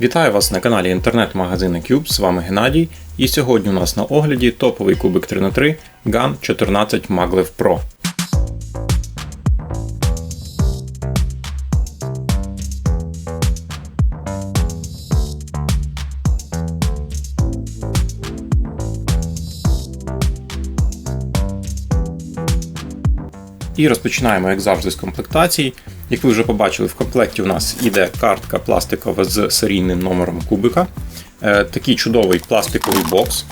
Вітаю вас на каналі інтернет-магазину Cube, з вами Геннадій. І сьогодні у нас на огляді топовий кубик 3х3 GAN 14 Maglev Pro. І розпочинаємо, як завжди, з комплектації. Як ви вже побачили, в комплекті у нас іде картка пластикова з серійним номером кубика. Е, Такий чудовий пластиковий бокс.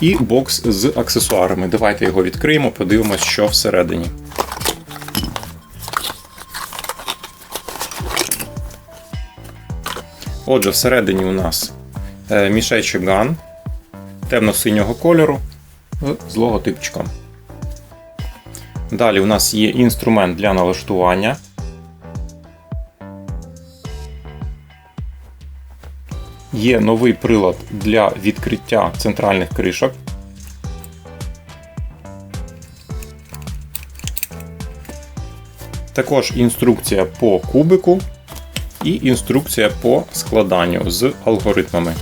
І бокс з аксесуарами. Давайте його відкриємо, подивимось, що всередині. Отже, всередині у нас е, мішечок ган темно-синього кольору з логотипчиком. Далі у нас є інструмент для налаштування. Є новий прилад для відкриття центральних кришок. Також інструкція по кубику і інструкція по складанню з алгоритмами.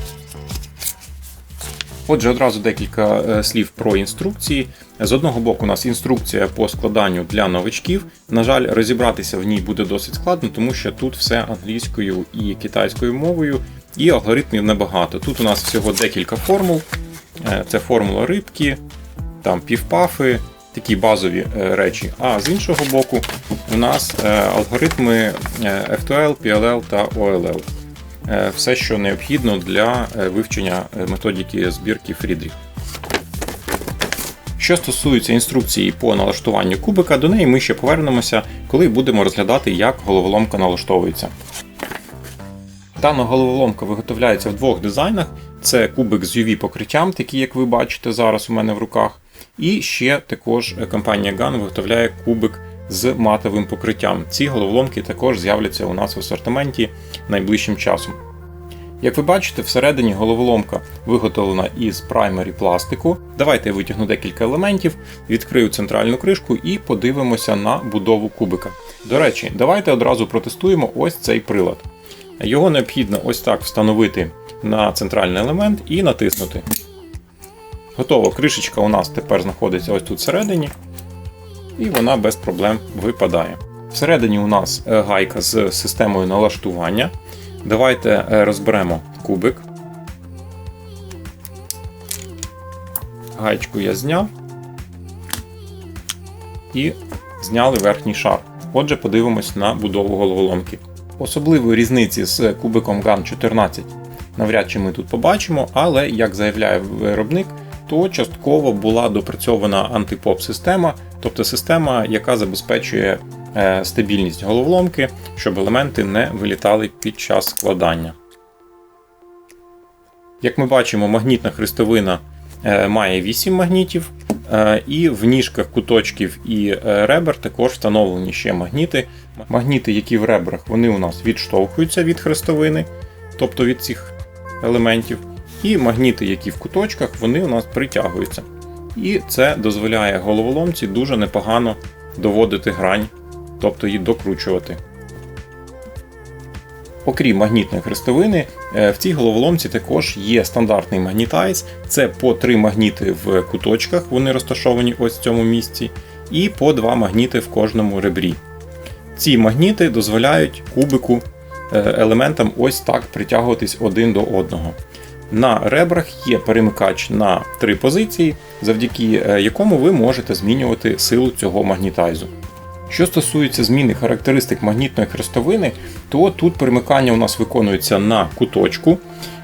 Отже, одразу декілька е, слів про інструкції. З одного боку, у нас інструкція по складанню для новичків. На жаль, розібратися в ній буде досить складно, тому що тут все англійською і китайською мовою, і алгоритмів небагато. Тут у нас всього декілька формул. Е, це формула рибки, там півпафи, такі базові е, речі. А з іншого боку, у нас алгоритми F2L, PLL та OLL. Е, все, що необхідно для е, вивчення е, методики збірки Friedrich. Що стосується інструкції по налаштуванню кубика, до неї ми ще повернемося, коли будемо розглядати, як головоломка налаштовується. Дана головоломка виготовляється в двох дизайнах: це кубик з UV-покриттям, такий, як ви бачите зараз у мене в руках. І ще також компанія GAN виготовляє кубик з матовим покриттям. Ці головоломки також з'являться у нас в асортименті найближчим часом. Як ви бачите, всередині головоломка виготовлена із праймері пластику. Давайте я витягну декілька елементів, відкрию центральну кришку і подивимося на будову кубика. До речі, давайте одразу протестуємо ось цей прилад. Його необхідно ось так встановити на центральний елемент і натиснути. Готово, кришечка у нас тепер знаходиться ось тут всередині і вона без проблем випадає. Всередині у нас е, гайка з системою налаштування. Давайте е, розберемо кубик. Гаєчку я зняв і зняли верхній шар. Отже, подивимось на будову головоломки. Особливої різниці з кубиком GAN 14 навряд чи ми тут побачимо, але, як заявляє виробник, то частково була допрацьована антипоп-система, тобто система, яка забезпечує е, стабільність головоломки, щоб елементи не вилітали під час складання. Як ми бачимо, магнітна хрестовина е, має 8 магнітів, е, і в ніжках куточків і ребер також встановлені ще магніти. Магніти, які в ребрах, вони у нас відштовхуються від хрестовини, тобто від цих елементів. І магніти, які в куточках, вони у нас притягуються. І це дозволяє головоломці дуже непогано доводити грань, тобто її докручувати. Окрім магнітної хрестовини, е, в цій головоломці також є стандартний магнітайз, це по три магніти в куточках, вони розташовані ось в цьому місці, і по два магніти в кожному ребрі. Ці магніти дозволяють кубику е, елементам ось так притягуватись один до одного. На ребрах є перемикач на три позиції, завдяки е, якому ви можете змінювати силу цього магнітайзу. Що стосується зміни характеристик магнітної хрестовини, то тут перемикання у нас виконується на куточку.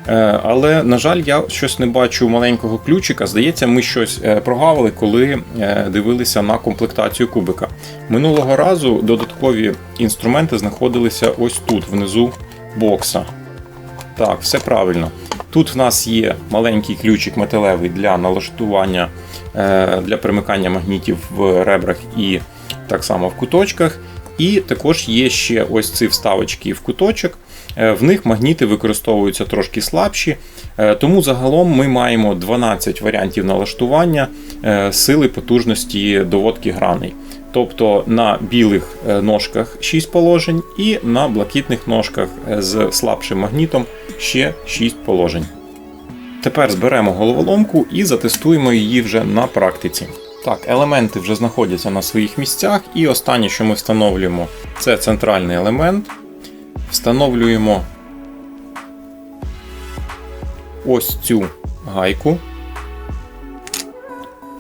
Е, але, на жаль, я щось не бачу маленького ключика. Здається, ми щось е, прогавили, коли дивилися на комплектацію кубика. Минулого разу додаткові інструменти знаходилися ось тут, внизу бокса. Так, все правильно. Тут в нас є маленький ключик металевий для налаштування е, для примикання магнітів в ребрах і так само в куточках. І також є ще ось ці вставочки в куточок. Е, в них магніти використовуються трошки слабші, е, тому загалом ми маємо 12 варіантів налаштування сили потужності доводки граней. Тобто на білих е, ножках 6 положень і на блакитних ножках е, з слабшим магнітом ще 6 положень. Тепер зберемо головоломку і затестуємо її вже на практиці. Так, елементи вже знаходяться на своїх місцях, і останнє, що ми встановлюємо, це центральний елемент. Встановлюємо ось цю гайку.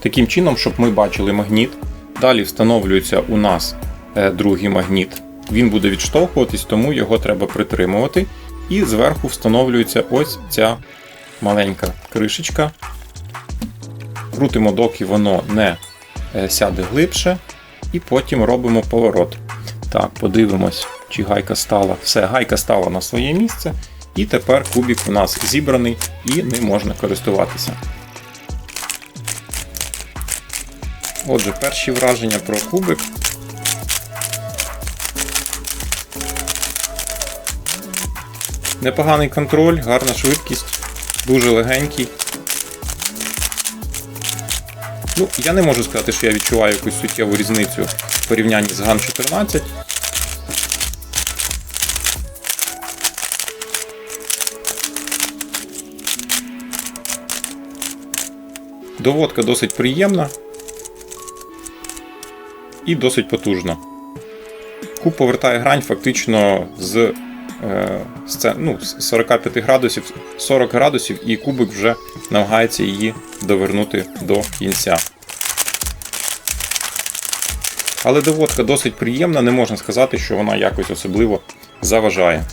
Таким чином, щоб ми бачили магніт. Далі встановлюється у нас е, другий магніт. Він буде відштовхуватись, тому його треба притримувати. І зверху встановлюється ось ця маленька кришечка. Крутимо, доки воно не е, сяде глибше, і потім робимо поворот. Так, подивимось, чи гайка стала. Все, гайка стала на своє місце, і тепер кубик у нас зібраний і не можна користуватися. Отже, перші враження про кубик. Непоганий контроль, гарна швидкість, дуже легенький. Ну, Я не можу сказати, що я відчуваю якусь суттєву різницю в порівнянні з GAN 14. Доводка досить приємна і досить потужно. Куб повертає грань фактично з е, з, ну, з 45 градусів 40 градусів, і кубик вже намагається її довернути до кінця. Але доводка досить приємна, не можна сказати, що вона якось особливо заважає.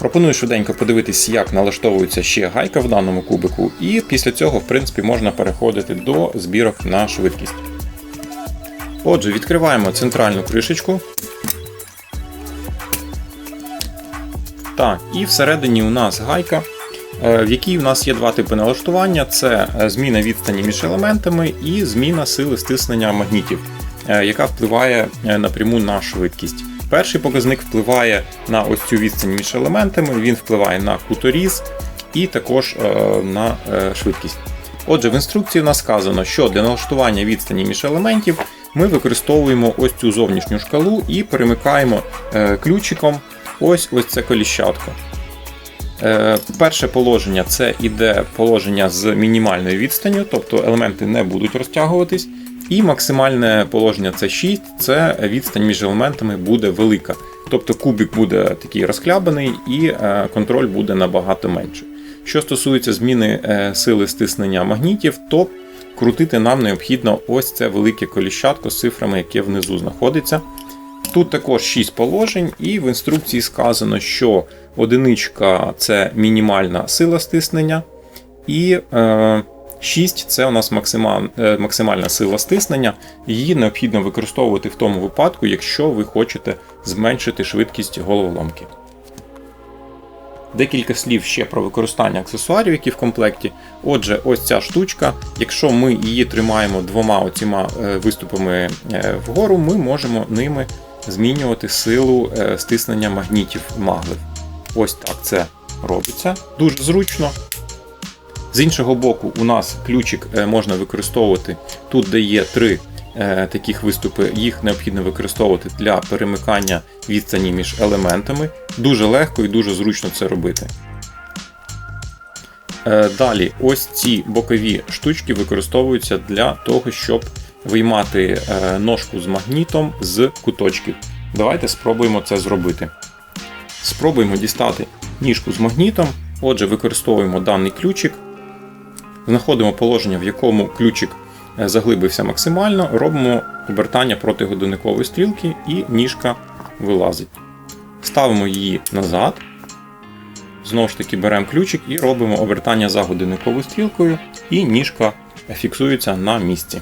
Пропоную швиденько подивитись, як налаштовується ще гайка в даному кубику, і після цього, в принципі, можна переходити до збірок на швидкість. Отже, відкриваємо центральну кришечку. Так, і всередині у нас гайка, е, в якій у нас є два типи налаштування: це е, зміна відстані між елементами і зміна сили стиснення магнітів, е, яка впливає напряму на швидкість. Перший показник впливає на ось цю відстань між елементами, він впливає на куторіз і також на швидкість. Отже, в інструкції у нас сказано, що для налаштування відстані між елементів ми використовуємо ось цю зовнішню шкалу і перемикаємо е, ключиком ось ось це коліщатко. Е, перше положення це іде положення з мінімальною відстанню, тобто елементи не будуть розтягуватись. І максимальне положення це 6, це відстань між елементами буде велика. Тобто кубик буде такий розхлябаний і е, контроль буде набагато менше. Що стосується зміни сили стиснення магнітів, то крутити нам необхідно ось це велике коліщатко з цифрами, яке внизу знаходиться. Тут також 6 положень, і в інструкції сказано, що одиничка це мінімальна сила стиснення, і е, 6 це у нас е, максимальна сила стиснення. Її необхідно використовувати в тому випадку, якщо ви хочете зменшити швидкість головоломки. Декілька слів ще про використання аксесуарів, які в комплекті. Отже, ось ця штучка. Якщо ми її тримаємо двома оціма е, виступами е, вгору, ми можемо ними змінювати силу стиснення магнітів маглив. Ось так це робиться. Дуже зручно. З іншого боку, у нас ключик можна використовувати тут, де є три Е, таких виступи, їх необхідно використовувати для перемикання відстані між елементами. Дуже легко і дуже зручно це робити. Е, далі, ось ці бокові штучки використовуються для того, щоб виймати е, ножку з магнітом з куточків. Давайте спробуємо це зробити. Спробуємо дістати ніжку з магнітом. Отже, використовуємо даний ключик, знаходимо положення, в якому ключик Е, заглибився максимально, робимо обертання проти годинникової стрілки і ніжка вилазить. Ставимо її назад. Знову ж таки беремо ключик і робимо обертання за годинниковою стрілкою, і ніжка фіксується на місці.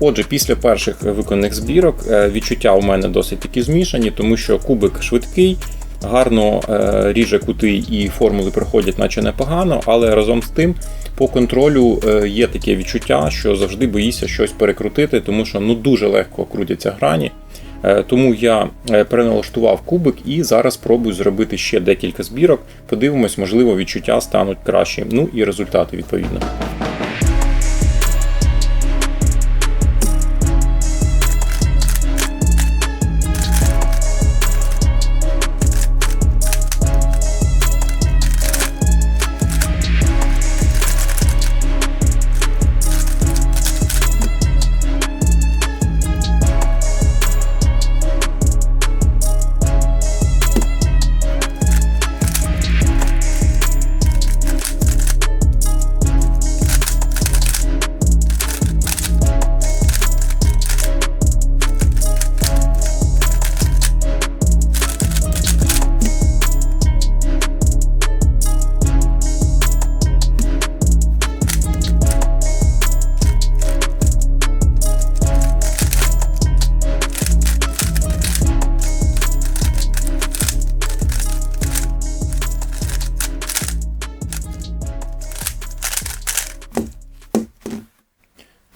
Отже, після перших виконаних збірок е, відчуття у мене досить такі змішані, тому що кубик швидкий, гарно е, ріже кути і формули проходять, наче непогано, але разом з тим по контролю е, є таке відчуття, що завжди боїшся щось перекрутити, тому що ну дуже легко крутяться грані. Тому я переналаштував кубик і зараз спробую зробити ще декілька збірок. Подивимось, можливо, відчуття стануть кращі. Ну і результати відповідно.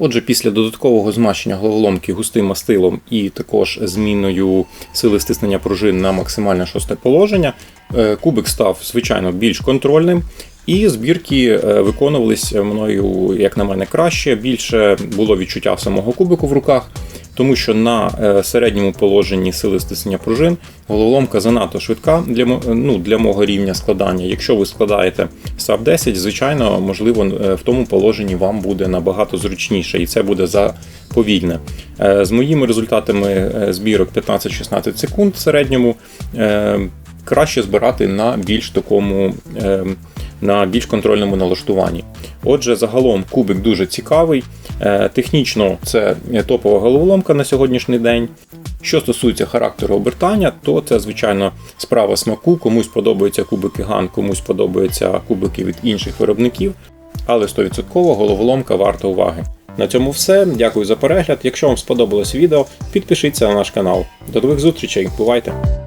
Отже, після додаткового змащення головоломки густим мастилом і також зміною сили стиснення пружин на максимальне шосте положення, е, кубик став звичайно більш контрольним. І збірки виконувались виконувалися мною, як на мене, краще. Більше було відчуття самого кубику в руках, тому що на е, середньому положенні сили стиснення пружин головоломка занадто швидка для ну, для мого рівня складання. Якщо ви складаєте SAP 10, звичайно, можливо, е, в тому положенні вам буде набагато зручніше, і це буде за повільне. Е, З моїми результатами збірок 15-16 секунд в середньому. Краще збирати на більш такому е, на більш контрольному налаштуванні. Отже, загалом кубик дуже цікавий. Е, Технічно це топова головоломка на сьогоднішній день. Що стосується характеру обертання, то це, звичайно, справа смаку. Комусь подобаються кубики Ган, комусь подобаються кубики від інших виробників. Але 100% головоломка варта уваги. На цьому все. Дякую за перегляд. Якщо вам сподобалось відео, підпишіться на наш канал. До нових зустрічей, бувайте!